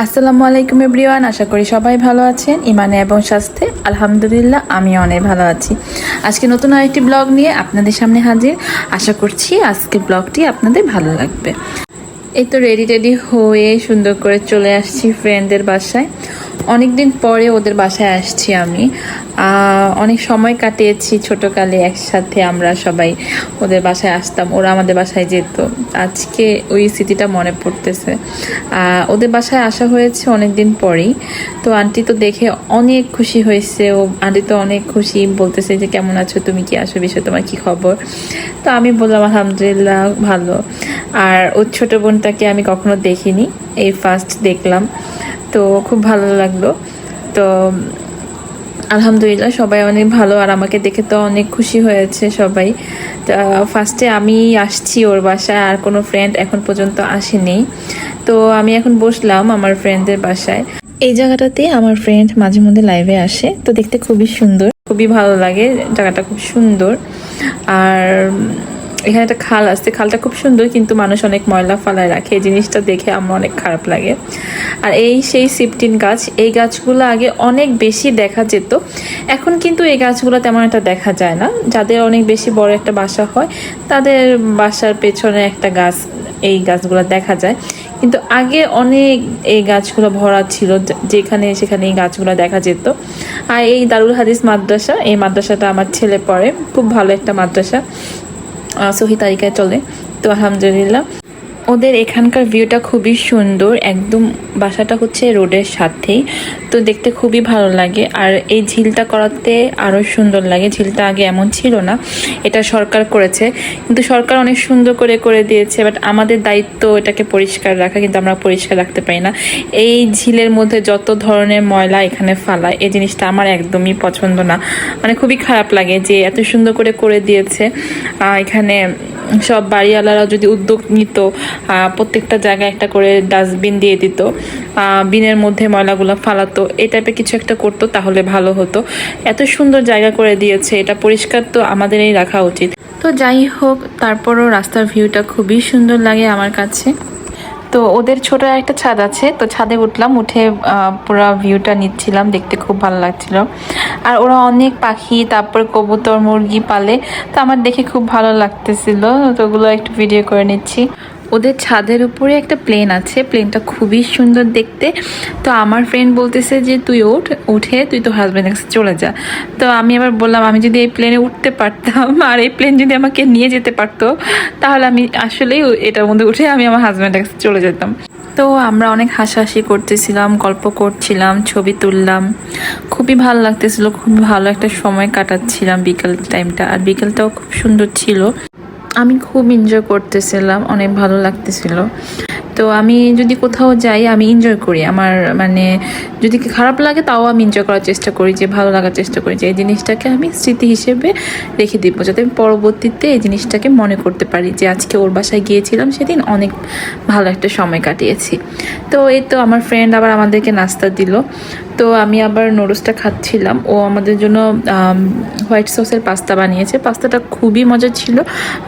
আসসালামু আলাইকুম এভরিওয়ান, আশা করি সবাই ভালো আছেন ইমানে এবং স্বাস্থ্যে। আলহামদুলিল্লাহ আমি অনেক ভালো আছি। আজকে নতুন আরেকটি ব্লগ নিয়ে আপনাদের সামনে হাজির। আশা করছি আজকে ব্লগটি আপনাদের ভালো লাগবে। এই তো রেডি টেডি হয়ে সুন্দর করে চলে আসছি ফ্রেন্ডদের বাসায়। অনেক দিন পরে ওদের বাসায় আসছি আমি। অনেক সময় কাটিয়েছি ছোটকালে একসাথে আমরা সবাই ওদের বাসায় আসতাম, ওরা আমাদের বাসায় যেত। আজকে ওই স্মৃতিটা মনে পড়তেছে। ওদের বাসায় আসা হয়েছে অনেক দিন পরেই। তো আন্টি তো দেখে অনেক খুশি হয়েছে, ও আন্টি তো অনেক খুশি, বলতেছে যে, কেমন আছো? তুমি কি আসো? বিষয় তোমার কি খবর? তো আমি বললাম, আলহামদুলিল্লাহ, ভালো। আর ওর ছোট বোনটাকে আমি কখনো দেখিনি, এই ফার্স্ট দেখলাম। তো খুব ভালো লাগল। তো, আলহামদুলিল্লাহ সবাই অনেক ভালো আর আমাকে দেখে তো অনেক খুশি হয়েছে সবাই। ফার্স্টে আমি আসছি ওর বাসায়, আর কোনো ফ্রেন্ড এখন পর্যন্ত আসেনি। তো আমি এখন বসলাম আমার ফ্রেন্ডদের বাসায়। এই জায়গাটাতে আমার ফ্রেন্ড মাঝে মধ্যে লাইভে আসে, তো দেখতে খুবই সুন্দর। খুবই ভালো লাগে, জায়গাটা খুব সুন্দর। আর এখানে একটা খাল আছে। খালটা খুব সুন্দর, কিন্তু মানুষ অনেক ময়লা ফালায় রাখে। এই জিনিসটা দেখে আমার অনেক খারাপ লাগে। আর এই সেই সিপটিন গাছ, এই গাছগুলো আগে অনেক বেশি দেখা যেত। এখন কিন্তু এই গাছগুলো তেমন একটা দেখা যায় না। যাদের অনেক বেশি বড় একটা বাসা হয়, তাদের বাসার পেছনে একটা গাছ, এই গাছগুলো দেখা যায়। কিন্তু আগে অনেক এই গাছগুলো ভরা ছিল যেখানে সেখানে এই গাছগুলো দেখা যেত। আর এই দারুল হাদিস মাদ্রাসা, এই মাদ্রাসাটা আমার ছেলে পড়ে। খুব ভালো একটা মাদ্রাসা। সহি তালিকায় চলে। তো আলহামদুলিল্লাহ। ওদের এখানকার ভিউটা খুবই সুন্দর, একদম বাসাটা হচ্ছে রোডের সাথেই, তো দেখতে খুবই ভালো লাগে। আর এই ঝিলটা করাতে আরও সুন্দর লাগে, ঝিলটা আগে এমন ছিল না, এটা সরকার করেছে। কিন্তু সরকার অনেক সুন্দর করে করে দিয়েছে বাট আমাদের দায়িত্ব এটাকে পরিষ্কার রাখা, কিন্তু আমরা পরিষ্কার রাখতে পারি না। এই ঝিলের মধ্যে যত ধরনের ময়লা এখানে ফালায়, এই জিনিসটা আমার একদমই পছন্দ না। মানে খুবই খারাপ লাগে যে এত সুন্দর করে করে দিয়েছে। এখানে সব বাড়িওয়ালারা যদি উদ্যোগ নিত প্রত্যেকটা জায়গায় একটা করে ডাস্টবিন দিয়ে দিত বিনের মধ্যে ময়লাগুলো ফালাতো, এই টাইপের কিছু একটা করতো তাহলে ভালো হতো। এত সুন্দর জায়গা করে দিয়েছে, এটা পরিষ্কার তো আমাদেরই রাখা উচিত। তো যাই হোক, তারপরও রাস্তার ভিউটা খুবই সুন্দর লাগে আমার কাছে। তো ওদের ছোট একটা ছাদ আছে, তো ছাদে উঠলাম, উঠে পুরো ভিউটা নিচ্ছিলাম, দেখতে খুব ভালো লাগছিল। আর ওরা অনেক পাখি, তারপর কবুতর, মুরগি পালে, তো আমার দেখে খুব ভালো লাগতেছিল, তো ওগুলো একটু ভিডিও করে নিচ্ছি। ওদের ছাদের উপরে একটা প্লেন আছে। প্লেনটা খুবই সুন্দর দেখতে। তো আমার ফ্রেন্ড বলতেছে যে, তুই ওঠ, উঠে তুই তো হাজব্যান্ডের কাছে চলে যা। তো আমি আবার বললাম, আমি যদি এই প্লেনে উঠতে পারতাম আর এই প্লেন যদি আমাকে নিয়ে যেতে পারতো, তাহলে আমি আসলেই এটার মধ্যে উঠে আমি আমার হাজব্যান্ডের কাছে চলে যেতাম। তো আমরা অনেক হাসাহাসি করতেছিলাম, গল্প করছিলাম, ছবি তুললাম। খুবই ভালো লাগতেছিল, খুবই ভালো একটা সময় কাটাচ্ছিলাম বিকেল টাইমটা আর বিকেলটাও খুব সুন্দর ছিল। আমি খুব এনজয় করতেছিলাম, অনেক ভালো লাগতেছিল। তো আমি যদি কোথাও যাই, আমি এনজয় করি। আমার মানে যদি খারাপ লাগে, তাও আমি এনজয় করার চেষ্টা করি, যে ভালো লাগার চেষ্টা করি, যে এই জিনিসটাকে আমি স্মৃতি হিসেবে রেখে দিব, যাতে আমি পরবর্তীতে এই জিনিসটাকে মনে করতে পারি যে আজকে ওর বাসায় গিয়েছিলাম, সেদিন অনেক ভালো একটা সময় কাটিয়েছি। তো এই তো আমার ফ্রেন্ড আবার আমাদেরকে নাস্তা দিল। তো আমি আবার নুডলসটা খাচ্ছিলাম। ও আমাদের জন্য হোয়াইট সসের পাস্তা বানিয়েছে। পাস্তাটা খুবই মজা ছিল।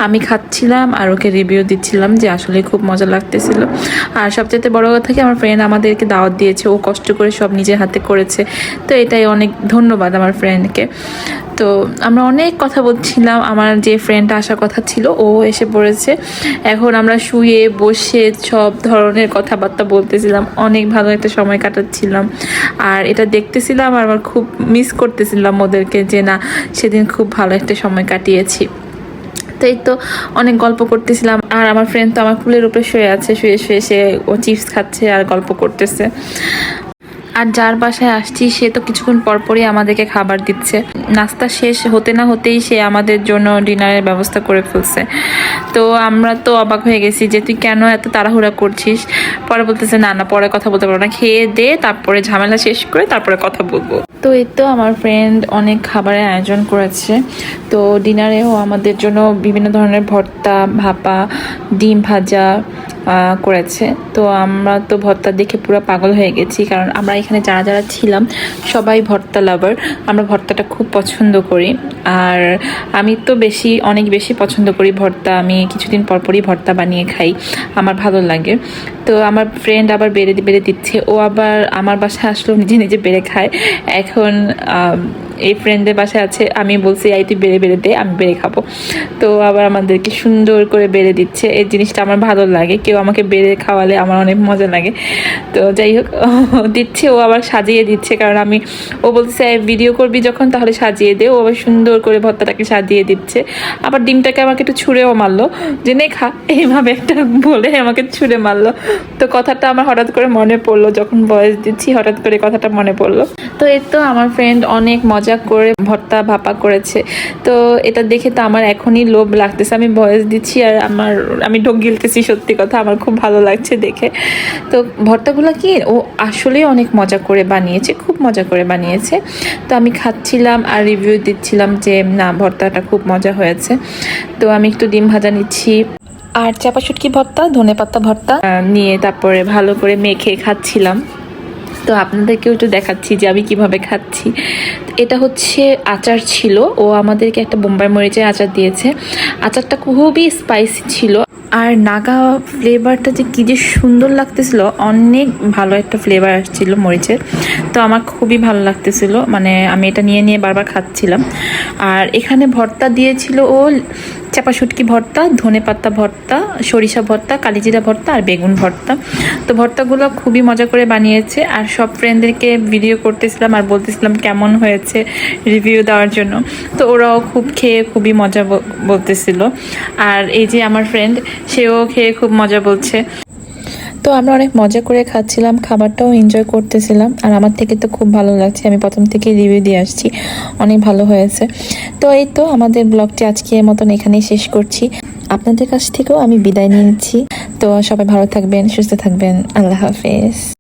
আমি খাচ্ছিলাম আর ওকে রিভিউ দিচ্ছিলাম যে আসলে খুব মজা লাগতেছিল। আর সবচেয়ে বড় কথা কি, আমার ফ্রেন্ড আমাদেরকে দাওয়াত দিয়েছে। ও কষ্ট করে সব নিজের হাতে করেছে। তো এটাই অনেক ধন্যবাদ আমার ফ্রেন্ডকে তো আমরা অনেক কথা বলছিলাম, আমার যে ফ্রেন্ডটা আসার কথা ছিল, ও এসে পড়েছে। এখন আমরা শুয়ে বসে সব ধরনের কথাবার্তা বলতেছিলাম, অনেক ভালো একটা সময় কাটাচ্ছিলাম। আর এটা দেখতেছিলাম আর আমার খুব মিস করতেছিলাম ওদেরকে যে না, সেদিন খুব ভালো একটা সময় কাটিয়েছি। তো এই তো অনেক গল্প করতেছিলাম, আর আমার ফ্রেন্ড তো আমার কুলের উপরে শুয়ে আছে, শুয়ে শুয়ে সে ও চিপস খাচ্ছে আর গল্প করতেছে। আর যার বাসায় আসছি, সে তো কিছুক্ষণ পরপরই আমাদেরকে খাবার দিচ্ছে। নাস্তা শেষ হতে না হতেই সে আমাদের জন্য ডিনারের ব্যবস্থা করে ফেলছে। তো আমরা তো অবাক হয়ে গেছি যে তুই কেন এত তাড়াহুড়া করছিস? পরে বলতেছে, না না, পরে কথা বলতে পারব না। খেয়ে দে, তারপরে ঝামেলা শেষ করে তারপরে কথা বলব। তো এই তো আমার ফ্রেন্ড অনেক খাবারের আয়োজন করেছে। তো ডিনারেও আমাদের জন্য বিভিন্ন ধরনের ভর্তা, ভাপা, ডিম ভাজা করেছে। তো আমরা তো ভর্তা দেখে পুরো পাগল হয়ে গেছি, কারণ আমরা এখানে যারা যারা ছিলাম সবাই ভর্তা লাভার আমরা ভর্তাটা খুব পছন্দ করি। আর আমি তো বেশি, অনেক বেশি পছন্দ করি ভর্তা। আমি কিছুদিন পর পরই ভর্তা বানিয়ে খাই। আমার ভালো লাগে। তো আমার ফ্রেন্ড আবার বেড়ে বেড়ে দিচ্ছে। ও আবার আমার বাসায় আসলেও নিজে নিজে বেড়ে খায়। এখন এই ফ্রেন্ডের বাসায় আছে, আমি বলছি, এই তুই বেড়ে বেড়ে দে, আমি বেড়ে খাব। তো আবার আমাদেরকে সুন্দর করে বেড়ে দিচ্ছে। এই জিনিসটা আমার ভালো লাগে। কেউ আমাকে বেড়ে খাওয়ালে আমার অনেক মজা লাগে। তো যাই হোক, দিচ্ছে, ও আবার সাজিয়ে দিচ্ছে। কারণ আমি, ও বলছে ভিডিও করবি যখন, তাহলে সাজিয়ে দে। ও আবার সুন্দর করে ভর্তাটাকে সাজিয়ে দিচ্ছে। আবার ডিমটাকে আমাকে একটু ছুঁড়েও মারলো। যে, নে, খা। এইভাবে একটা বলে আমাকে ছুঁড়ে মারলো। তো কথাটা আমার হঠাৎ করে মনে পড়ল, যখন বয়স দিচ্ছি, হঠাৎ করে কথাটা মনে পড়ল। তো এর তো আমার ফ্রেন্ড অনেক মজা করে, ভর্তা ভাপা করেছে। তো এটা দেখে তো আমার এখনই লোভ লাগতেছে। আমি ভয়েস দিচ্ছি আর আমার, আমি ঢোক গিলতেছি সত্যি কথা। আমার খুব ভালো লাগছে দেখে। তো ভর্তাগুলো কি? ও আসলেই অনেক মজা করে বানিয়েছে, খুব মজা করে বানিয়েছে। তো আমি খাচ্ছিলাম আর রিভিউ দিচ্ছিলাম যে, না, ভর্তাটা খুব মজা হয়েছে। তো আমি একটু ডিম ভাজা নিচ্ছি। আর চাপা শুটকি ভর্তা ধনে পাতা ভর্তা নিয়ে তারপরে ভালো করে মেখে খাচ্ছিলাম। তো আপনাদেরকেও একটু দেখাচ্ছি যে আমি কীভাবে খাচ্ছি। এটা হচ্ছে আচার ছিল। ও আমাদেরকে একটা বোম্বাই মরিচের আচার দিয়েছে। আচারটা খুবই স্পাইসি ছিল। আর নাগা ফ্লেভারটা যে কী যে সুন্দর লাগতেছিল, অনেক ভালো একটা ফ্লেভার আসছিল মরিচের। তো আমার খুবই ভালো লাগতেছিল। মানে আমি এটা নিয়ে নিয়ে বারবার খাচ্ছিলাম। আর এখানে ভর্তা দিয়েছিল ও চাপা শুটকি ভর্তা, ধনে পাতা ভর্তা, সরিষা ভর্তা, কালিজিরা ভর্তা আর বেগুন ভর্তা। তো ভর্তাগুলো খুবই মজা করে বানিয়েছে আর সব ফ্রেন্ডদেরকে ভিডিও করতেছিলাম আর বলতেছিলাম কেমন হয়েছে রিভিউ দেওয়ার জন্য। তো ওরাও খুব খেয়ে খুবই মজা বলতেছিল। আর এই যে আমার ফ্রেন্ড সেও খেয়ে খুব মজা বলছে। তো আমরা অনেক মজা করে খাচ্ছিলাম, খাবারটাও এনজয় করতেছিলাম, আর আমার থেকে তো খুব ভালো লাগছে। আমি প্রথম থেকে রিভিউ দিয়ে আসছি, অনেক ভালো হয়েছে। তো এই তো আমাদের ব্লগটি আজকে মতন এখানেই শেষ করছি। আপনাদের কাছ থেকেও আমি বিদায় নিয়েছি। তো সবাই ভালো থাকবেন, সুস্থ থাকবেন। আল্লাহ হাফেজ।